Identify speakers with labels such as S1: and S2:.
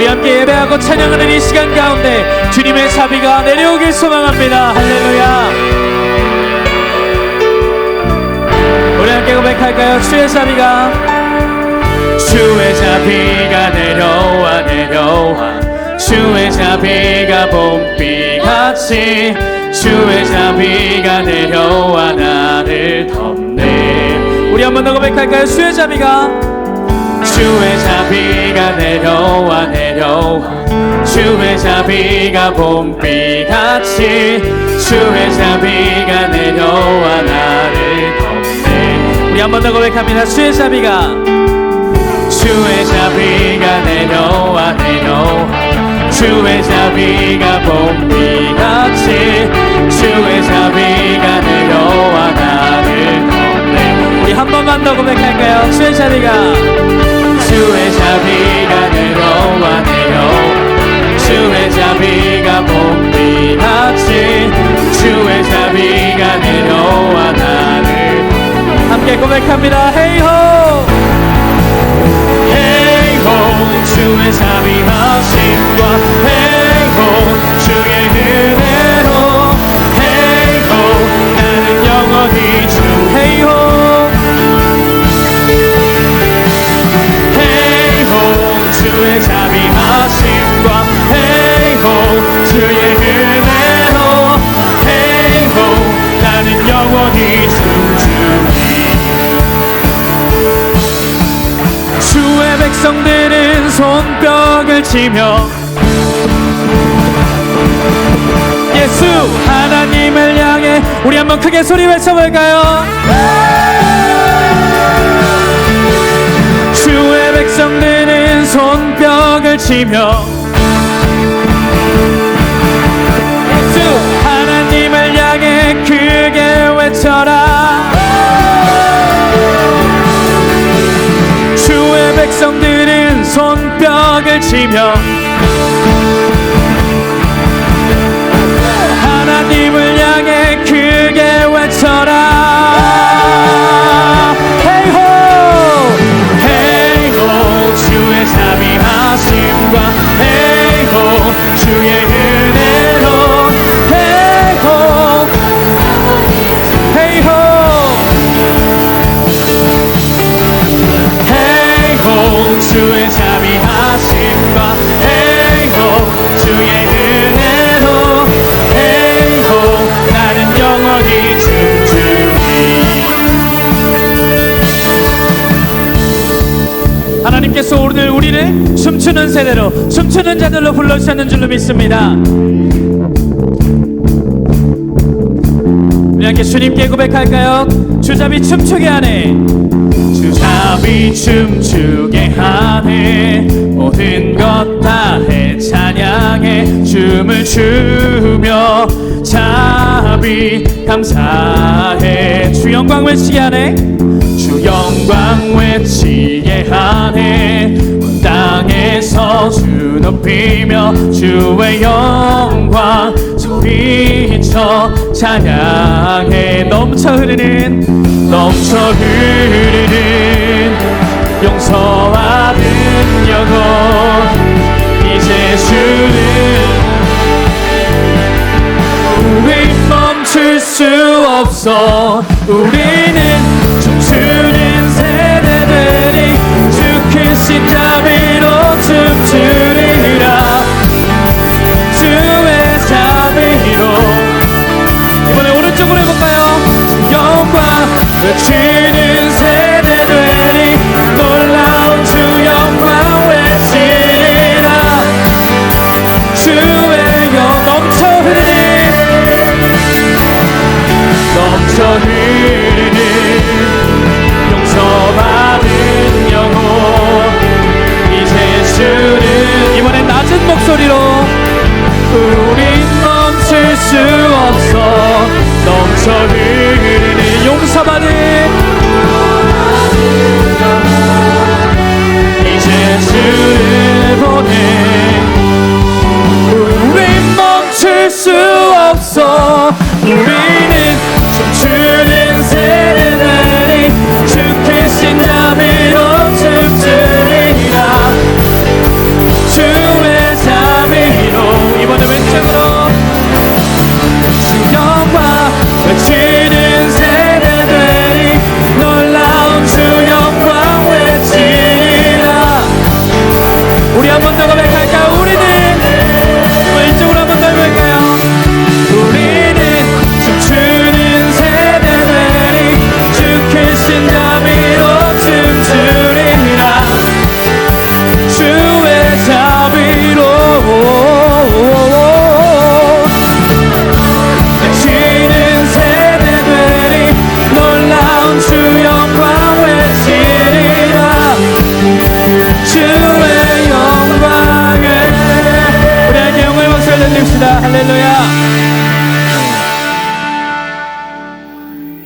S1: 우리 함께 예배하고 찬양하는 이 시간 가운데 주님의 자비가 내려오길 소망합니다. 할렐루야. 우리 함께 고백할까요? 주의 자비가 주의 자비가 내려와 내려와 주의 자비가 봄비같이 주의 자비가 내려와 나를 덮네 우리 한 번 더 고백할까요? 주의 자비가 주의 자비가 내려와 내 려와 주의 자비가 봄비같이 주의 자비가 내려와 나를 덮네. 우리 한 번 더 고백합니다. 주의 자비가 주의 자비가 내려와 내려와. 주의 자비가 봄비같이 주의 자비가 내려와 나를 덮네. 우리 한 번만 더 고백할까요? 주의 자비가 자비가 봄비같이 주의 자비가 내려와 나를 함께 고백합니다. 헤이호 손뼉을 치며 예수 하나님을 향해 우리 한번 크게 소리 외쳐볼까요? 주의 백성들은 손뼉을 치며 예수 하나님을 향해 크게 외쳐라 손뼉을 치며 하나님께서 오늘 우리를 춤추는 세대로 춤추는 자들로 불러주셨는 줄로 믿습니다. 우리 함께 주님께 고백할까요? 주잡이 춤추게 하네. 주잡이 춤추게 하네. 모든 것 다 해 찬양해. 춤을 추며 자비 감사해. 주 영광 외치게 하네. 주 영광 외치 게 하네 온 땅에서 주 높이며 주의 영광 소리쳐 찬양해. 넘쳐 흐르는 넘쳐 흐르는 용서와 능력으로 이제 주는 우리 멈출 수 없어. 우리는 넘쳐 흐르는 용서받은 이제 주를